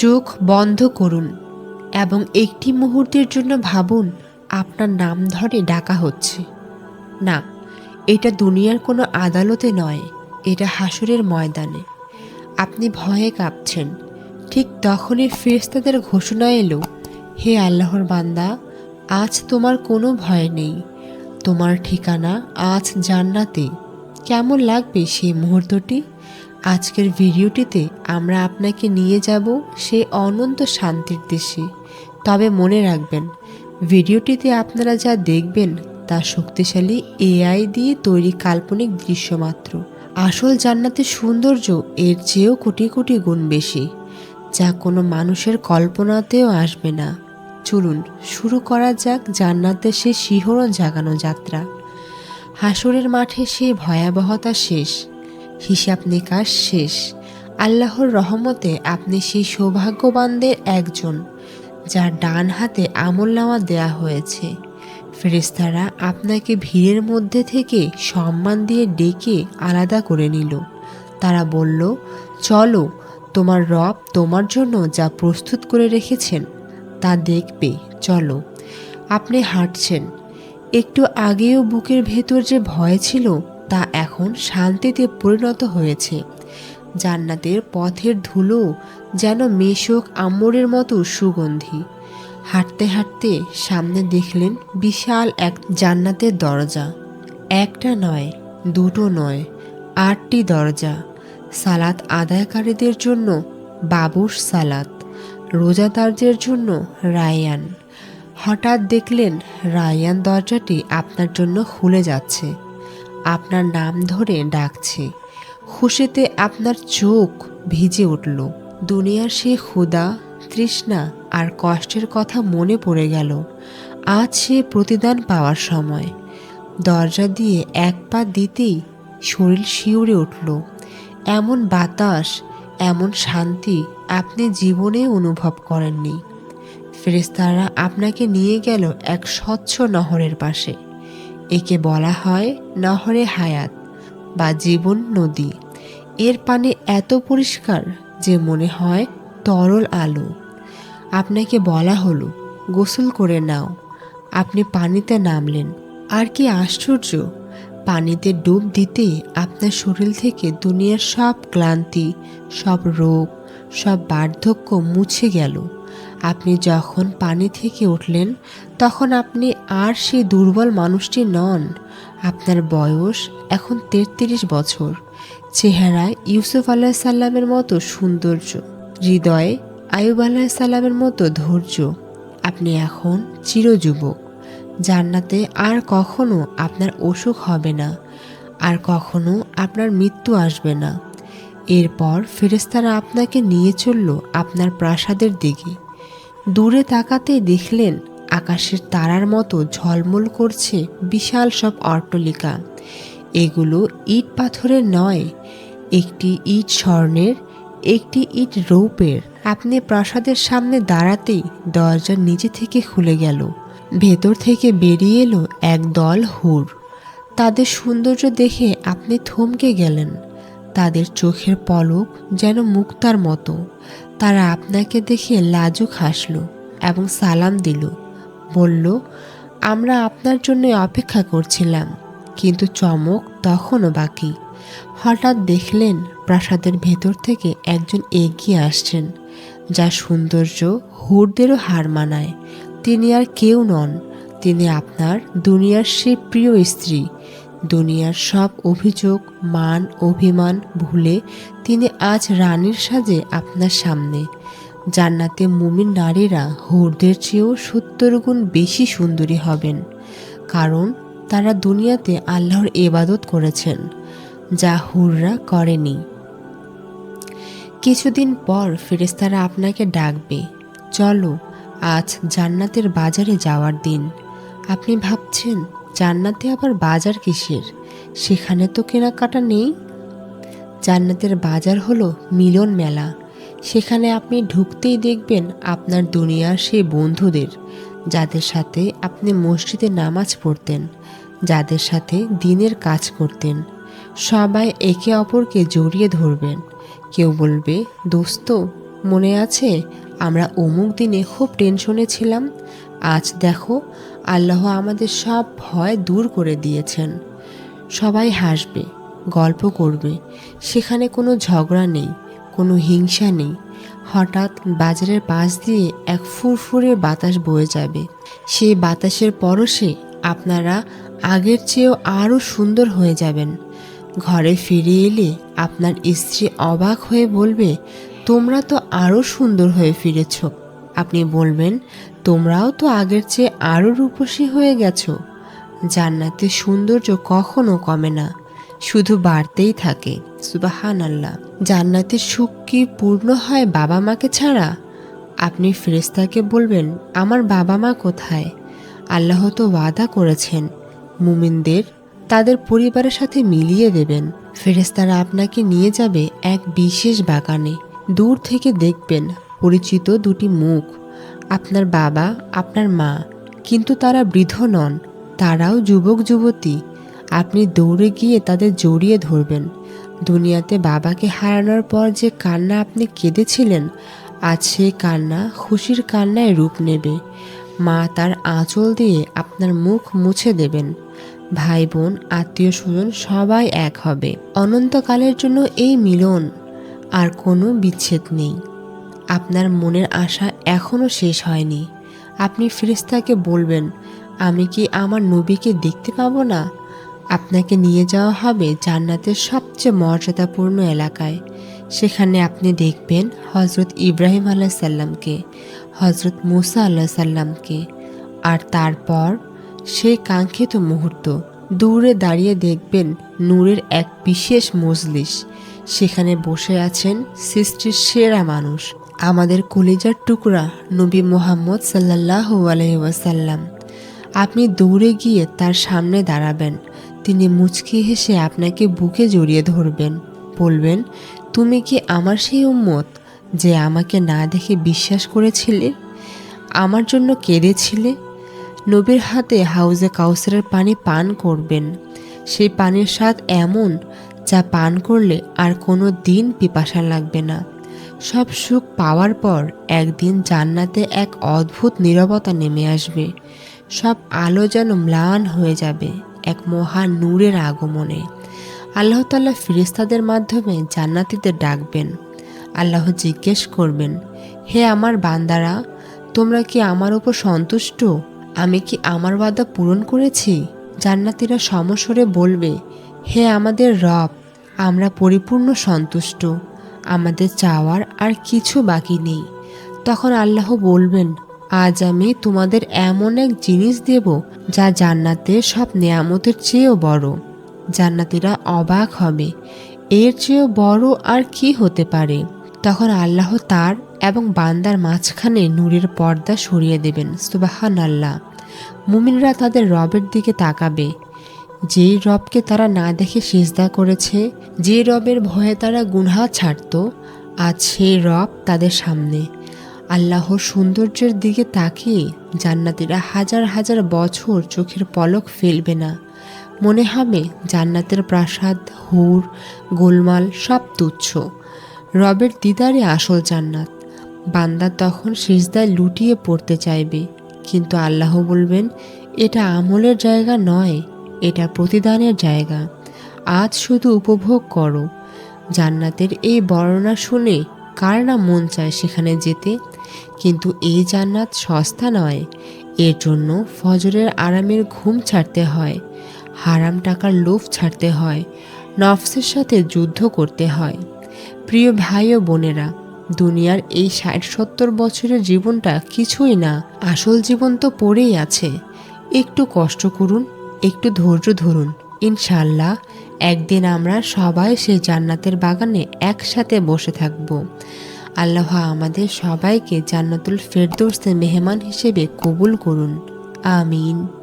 চোখ বন্ধ করুন এবং একটি মুহূর্তের জন্য ভাবুন, আপনার নাম ধরে ডাকা হচ্ছে। না, এটা দুনিয়ার কোনো আদালতে নয়, এটা হাসুরের ময়দানে। আপনি ভয়ে কাঁপছেন। ঠিক তখনই ফেরেশতাদের ঘোষণা এলো, হে আল্লাহর বান্দা, আজ তোমার কোনো ভয় নেই। তোমার ঠিকানা আজ জান্নাতে। কেমন লাগবে সেই মুহূর্তটি? আজকের ভিডিওটিতে আমরা আপনাকে নিয়ে যাব সেই অনন্ত শান্তির দেশে। তবে মনে রাখবেন, ভিডিওটিতে আপনারা যা দেখবেন তা শক্তিশালী এআই দিয়ে তৈরি কাল্পনিক দৃশ্য মাত্র। আসল জান্নাতের সৌন্দর্য এর চেয়েও কোটি কোটি গুণ বেশি, যা কোনো মানুষের কল্পনাতেও আসবে না। চলুন, শুরু করা যাক জান্নাতের সে শিহরণ জাগানো যাত্রা। হাসরের মাঠে সে ভয়াবহতা শেষ, হিসাব নিকাশ শেষ। আল্লাহর রহমতে আপনি সেই সৌভাগ্যবানদের একজন, যার ডান হাতে আমল নামা দেয়া হয়েছে। ফেরেস্তারা আপনাকে ভিড়ের মধ্যে থেকে সম্মান দিয়ে ডেকে আলাদা করে নিল। তারা বলল, চলো, তোমার রব তোমার জন্য যা প্রস্তুত করে রেখেছেন, তা দেখবে, চলো। আপনি হাঁটছেন। একটু আগেও বুকের ভেতর যে ভয় ছিল, তা এখন শান্তিতে পরিণত হয়েছে। জান্নাতের পথের ধুলো যেন মেশক আম্বরের মতো সুগন্ধি। হাঁটতে হাঁটতে সামনে দেখলেন বিশাল এক জান্নাতের দরজা। একটা নয়, দুটো নয়, আটটি দরজা। সালাত আদায়কারীদের জন্য বাবুস সালাত, রোজাদারদের জন্য রায়ান। হঠাৎ দেখলেন রায়ান দরজাটি আপনার জন্য খুলে যাচ্ছে। আপনার নাম ধরে ডাকছে। খুশিতে আপনার চোখ ভিজে উঠল। দুনিয়ার সে ক্ষুদা তৃষ্ণা আর কষ্টের কথা মনে পড়ে গেল। আজ সে প্রতিদান পাওয়ার সময়। দরজা দিয়ে এক পা দিতেই শরীর শিউরে উঠল। এমন বাতাস, এমন শান্তি আপনি জীবনে অনুভব করেননি। ফেরেস্তারা আপনাকে নিয়ে গেল এক স্বচ্ছ নহরের পাশে। একে বলা হয় নহরে হায়াত। বা জীবন নদী। এর পানি এত পরিষ্কার যে মনে হয় তরল আলো। আপনাকে বলা হলো, গোসল করে নাও। আপনি পানিতে নামলেন। আর কি আশ্চর্য, পানিতে ডুব দিতে আপনার শরীর থেকে দুনিয়ার সব ক্লান্তি, সব রোগ, সব বার্ধক্য মুছে গেল। আপনি যখন পানি থেকে উঠলেন, তখন আপনি আর সেই দুর্বল মানুষটি নন। আপনার বয়স এখন তেত্রিশ বছর। চেহারায় ইউসুফ আল্লাহ সাল্লামের মতো সৌন্দর্য, হৃদয়ে আয়ুব আল্লাহ সাল্লামের মতো ধৈর্য। আপনি এখন চিরযুবক। জান্নাতে আর কখনো আপনার অসুখ হবে না, আর কখনো আপনার মৃত্যু আসবে না। এরপর ফেরেস্তারা আপনাকে নিয়ে চলল আপনার প্রাসাদের দিকে। দূরে তাকাতে দেখলেন আকাশের তারার মতো ঝলমল করছে বিশাল সব অট্টলিকা। এগুলো ইট পাথরের নয়, একটি ইট স্বর্ণের, একটি ইট রৌপের আপনি প্রাসাদের সামনে দাঁড়াতেই দরজা নিচে থেকে খুলে গেল। ভেতর থেকে বেরিয়ে এলো এক দল হুর। তাদের সৌন্দর্য দেখে আপনি থমকে গেলেন। তাদের চোখের পলক যেন মুক্তার মতো। তারা আপনাকে দেখে লাজুক হাসল এবং সালাম দিল। বলল, আমরা আপনার জন্য অপেক্ষা করছিলাম, কিন্তু চমক তখনও বাকি। হঠাৎ দেখলেন প্রাসাদের ভেতর থেকে একজন এগিয়ে আসছেন, যা সৌন্দর্য হুরদেরও হার মানায়। তিনি আর কেউ নন, তিনি আপনার দুনিয়ার সে প্রিয় স্ত্রী। দুনিয়ার সব অভিযোগ, মান, অভিমান ভুলে তিনি আজ রানীর সাজে আপনার সামনে। জান্নাতে মুমিন নারীরা হুরদের চেয়েও সত্তর গুণ বেশি সুন্দরী হবেন, কারণ তারা দুনিয়াতে আল্লাহর এবাদত করেছেন, যা হুররা করেনি। কিছুদিন পর ফেরেস্তারা আপনাকে ডাকবে, চলো, আজ জান্নাতের বাজারে যাওয়ার দিন। আপনি ভাবছেন, জান্নাতে আবার বাজার কিসের? সেখানে তো কেনাকাটা নেই? জান্নাতের বাজার হলো মিলন মেলা সেখানে আপনি ঢুকতেই দেখবেন আপনার দুনিয়ার সেই বন্ধুদের, যাদের সাথে আপনি মসজিদে নামাজ পড়তেন, যাদের সাথে দিনের কাজ করতেন। সবাই একে অপরকে জড়িয়ে ধরবেন। কেউ বলবে, দোস্ত, মনে আছে আমরা অমুক দিনে খুব টেনশনে ছিলাম? আজ দেখো, আল্লাহ আমাদের সব ভয় দূর করে দিয়েছেন। সবাই হাসবে, গল্প করবে, সেখানে কোনো ঝগড়া নেই। কোনো হিংসা নেই। হঠাৎ বাজারের পাশ দিয়ে এক ফুরফুরে বাতাস বয়ে যাবে। সেই বাতাসের পরশে আপনারা আগের চেয়েও আরও সুন্দর হয়ে যাবেন। ঘরে ফিরে এলে আপনার স্ত্রী অবাক হয়ে বলবে, তোমরা তো আরও সুন্দর হয়ে ফিরেছ। আপনি বলবেন, তোমরাও তো আগের চেয়ে আরও রূপসী হয়ে গেছো। জান্নাতের সৌন্দর্য কখনো কমে না। শুধু বাড়তেই থাকে। সুবাহান আল্লাহ জান্নাতের সুখ কি পূর্ণ হয় বাবা মাকে ছাড়া? আপনি ফেরেস্তাকে বলবেন, আমার বাবা মা কোথায়? আল্লাহ তো ওয়াদা করেছেন। মুমিনদের তাদের পরিবারের সাথে মিলিয়ে দেবেন। ফেরেস্তারা আপনাকে নিয়ে যাবে এক বিশেষ বাগানে। দূর থেকে দেখবেন পরিচিত দুটি মুখ। আপনার বাবা, আপনার মা, কিন্তু তারা বৃদ্ধ নন। তারাও যুবক যুবতী আপনি দৌড়ে গিয়ে তাদের জড়িয়ে ধরবেন। দুনিয়াতে বাবাকে হারানোর পর যে কান্না আপনি কেঁদেছিলেন, আজ সেই কান্না খুশির কান্নায় রূপ নেবে। মা তার আঁচল দিয়ে আপনার মুখ মুছে দেবেন। ভাই বোন, আত্মীয় স্বজন সবাই এক হবে। অনন্তকালের জন্য এই মিলন আর কোনো বিচ্ছেদ নেই। আপনার মনের আশা এখনও শেষ হয়নি। আপনি ফেরেস্তাকে বলবেন, আমি কি আমার নবীকে দেখতে পাবো না? আপনাকে নিয়ে যাওয়া হবে জান্নাতের সবচেয়ে মর্যাদাপূর্ণ এলাকায়। সেখানে আপনি দেখবেন হজরত ইব্রাহিম আল্লাহ সাল্লামকে হজরত মুসা আল্লাহ সাল্লামকে আর তারপর সেই কাঙ্ক্ষিত মুহূর্ত, দূরে দাঁড়িয়ে দেখবেন নূরের এক বিশেষ মজলিস। সেখানে বসে আছেন সৃষ্টির সেরা মানুষ, আমাদের কলিজার টুকরা নবী মোহাম্মদ সাল্লাহ আলহিবাসাল্লাম আপনি দৌড়ে গিয়ে তার সামনে দাঁড়াবেন। তিনি মুচকি হেসে আপনাকে বুকে জড়িয়ে ধরবেন। বলবেন, তুমি কি আমার সেই উম্মত যে আমাকে না দেখে বিশ্বাস করেছিলে? আমার জন্য কেঁদেছিলে? নবীর হাতে হাউজে কাউসারের পানি পান করবেন। সেই পানির স্বাদ এমন যা পান করলে আর কোনো দিন পিপাসা লাগবে না। সব সুখ পাওয়ার পর একদিন জান্নাতে এক অদ্ভুত নীরবতা নেমে আসবে। সব আলো যেন ম্লান হয়ে যাবে। এক মহা নূরের আগমনে। আল্লাহ তাল্লাহ ফিরিস্তাদের মাধ্যমে জান্নাতিদের ডাকবেন। আল্লাহ জিজ্ঞেস করবেন, হে আমার বান্দারা, তোমরা কি আমার ওপর সন্তুষ্ট? আমি কি আমার ওয়াদা পূরণ করেছি? জান্নাতিরা সমস্বরে বলবে, হে আমাদের রব, আমরা পরিপূর্ণ সন্তুষ্ট। আমাদের চাওয়ার আর কিছু বাকি নেই। তখন আল্লাহ বলবেন আজ আমি তোমাদের এমন এক জিনিস দেব যা জান্নাতের সব নেয়ামতের চেয়েও বড়। জান্নাতিরা অবাক হবে। এর চেয়েও বড় আর কি হতে পারে? তখন আল্লাহ তার এবং বান্দার মাঝখানে নূরের পর্দা সরিয়ে দেবেন। সুবাহান আল্লাহ মুমিনরা তাদের রবের দিকে তাকাবে। যেই রবকে তারা না দেখে সিজদা করেছে, যে রবের ভয়ে তারা গুনহা ছাড়ত, আজ সেই রব তাদের সামনে আল্লাহর সৌন্দর্যের দিকে তাকিয়ে জান্নাতিরা হাজার হাজার বছর চোখের পলক ফেলবে না। মনে হবে জান্নাতের প্রাসাদ, হুর, গোলমাল সব তুচ্ছ। রবের দিদারে আসল জান্নাত। বান্দা তখন সিজদায় লুটিয়ে পড়তে চাইবে। কিন্তু আল্লাহ বলবেন, এটা আমলের জায়গা নয়, এটা প্রতিদানের জায়গা। আজ শুধু উপভোগ করো। জান্নাতের এই বর্ণনা শুনে কার না মন চায় সেখানে যেতে? কিন্তু এই জান্নাত সস্তা নয়। এর জন্য ফজরের আরামের ঘুম ছাড়তে হয়, হারাম টাকার লোভ ছাড়তে হয়, নফসের সাথে যুদ্ধ করতে হয়। প্রিয় ভাই ও বোনেরা, দুনিয়ার এই ষাট সত্তর বছরের জীবনটা কিছুই না, আসল জীবন তো পড়েই আছে। একটু কষ্ট করুন, একটু ধৈর্য ধরুন। ইনশাল্লাহ একদিন আমরা সবাই সেই জান্নাতের বাগানে একসাথে বসে থাকব। আল্লাহ আমাদের সবাইকে জান্নাতুল ফেরদৌসে মেহমান হিসেবে কবুল করুন। আমিন।